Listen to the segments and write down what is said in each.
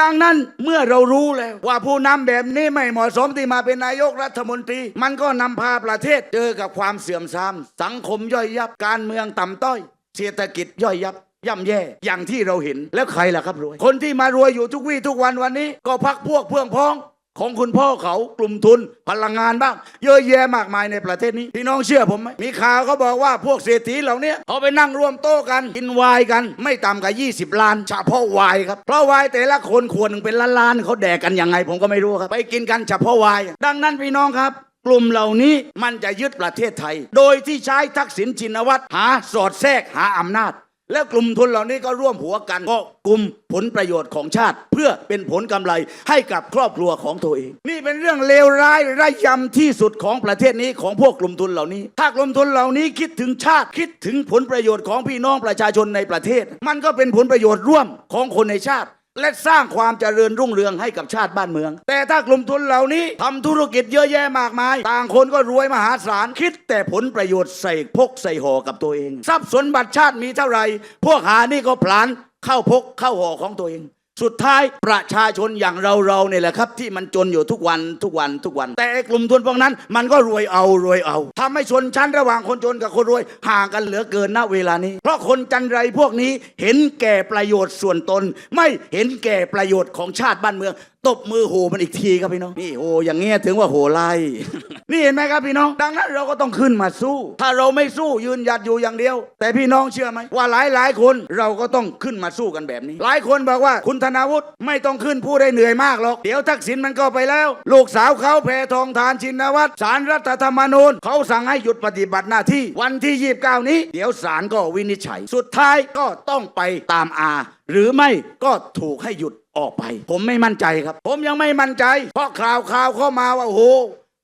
ดังนั้นเมื่อเรารู้แล้วว่าผู้นำแบบนี้ไม่เหมาะสมที่มาเป็นนายกรัฐมนตรี มันก็นำพาประเทศเจอกับความเสื่อมทราม สังคมย่อยยับการเมืองต่ำต้อย เศรษฐกิจย่อยยับย่ำแย่อย่างที่เราเห็นแล้วใครล่ะครับรวย คนที่มารวยอยู่ทุกวี่ทุกวันวันนี้ ก็พักพวกเพื่องพ้อง ของคุณพ่อเขากลุ่มทุนพลังงานบ้างเยอะแยะมากมายในประเทศนี้ พี่น้องเชื่อผมไหมมีข่าวเขาบอกว่าพวกเศรษฐีเหล่านี้เขาไปนั่งร่วมโต๊ะกันกินวายกันไม่ต่ำกว่า20 ล้านเฉพาะวายครับเพราะวายแต่ละคนขวดหนึ่งเป็นล้านๆเขาแดกกันยังไง ผมก็ไม่รู้ครับไปกินกันเฉพาะวาย ดังนั้นพี่น้องครับกลุ่มเหล่านี้มันจะยึดประเทศไทย โดยที่ใช้ทักษิณชินวัตรหาสอดแทรกหาอำนาจ แล้วกลุ่มทุนเหล่านี้ก็ร่วมหัวกันก็กลุ่มผลประโยชน์ของชาติ เพื่อเป็นผลกำไรให้กับครอบครัวของตัวเอง นี่เป็นเรื่องเลวร้ายระยำที่สุดของประเทศนี้ของพวกกลุ่มทุนเหล่านี้ ถ้ากลุ่มทุนเหล่านี้คิดถึงชาติคิดถึงผลประโยชน์ของพี่น้องประชาชนในประเทศ มันก็เป็นผลประโยชน์ร่วมของคนในชาติ และสร้างความเจริญรุ่งเรืองให้กับชาติบ้านเมือง แต่ถ้ากลุ่มทุนเหล่านี้ทำธุรกิจเยอะแยะมากมาย ต่างคนก็รวยมหาศาลคิดแต่ผลประโยชน์ใส่พกใส่ห่อกับตัวเอง ทรัพย์สมบัติชาติมีเท่าไหร่พวกหานี่ก็พลานเข้าพกเข้าห่อของตัวเอง สุดท้ายประชาชนอย่างเราเราเนี่ยแหละครับ ที่มันจนอยู่ทุกวันทุกวันทุกวัน แต่กลุ่มทุนพวกนั้น มันก็รวยเอารวยเอาทำให้ชนชั้นระหว่างคนจนกับคนรวยห่างกันเหลือเกินณเวลานี้ เพราะคนจันไรพวกนี้เห็นแก่ประโยชน์ส่วนตน ไม่เห็นแก่ประโยชน์ของชาติบ้านเมือง ตบมือโหมันอีกทีครับพี่น้องนี่โหอย่างเงี้ยถึงว่าโหไล่ นี่เห็นไหมครับพี่น้อง ดังนั้นเราก็ต้องขึ้นมาสู้ ถ้าเราไม่สู้ยืนหยัดอยู่อย่างเดียว แต่พี่น้องเชื่อไหมว่าหลายหลายคนเราก็ต้องขึ้นมาสู้กันแบบนี้ หลายคนบอกว่าคุณธนาวุฒิไม่ต้องขึ้นพูดได้เหนื่อยมากหรอกเดี๋ยวทักษิณมันก็ไปแล้ว ลูกสาวเขาแพทองทานชินวัตรสารรัฐธรรมนูญเขาสั่งให้หยุดปฏิบัติหน้าที่ วันที่ 29 นี้ เดี๋ยวศาลก็วินิจฉัย สุดท้ายก็ต้องไปตามอา หรือไม่ก็ถูกให้หยุด ออกไป ผมไม่มั่นใจครับ ผมยังไม่มั่นใจ เพราะข่าวข่าวเข้ามาว่าโอ้โห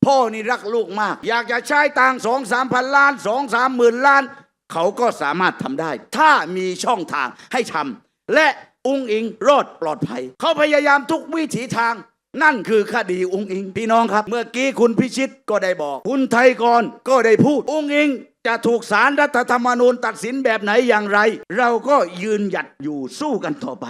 พ่อนี่รักลูกมาก อยากจะใช้ตังสองสามพันล้านสองสามหมื่นล้าน เขาก็สามารถทำได้ ถ้ามีช่องทางให้ทำและอุ้งอิงรอดปลอดภัย เขาพยายามทุกวิถีทาง นั่นคือคดีอุ้งอิง พี่น้องครับ เมื่อกี้คุณพิชิตก็ได้บอก คุณไทยกรก็ได้พูดอุ้งอิงจะถูกสารรัฐธรรมนูญตัดสินแบบไหนอย่างไร เราก็ยืนหยัดอยู่สู้กันต่อไป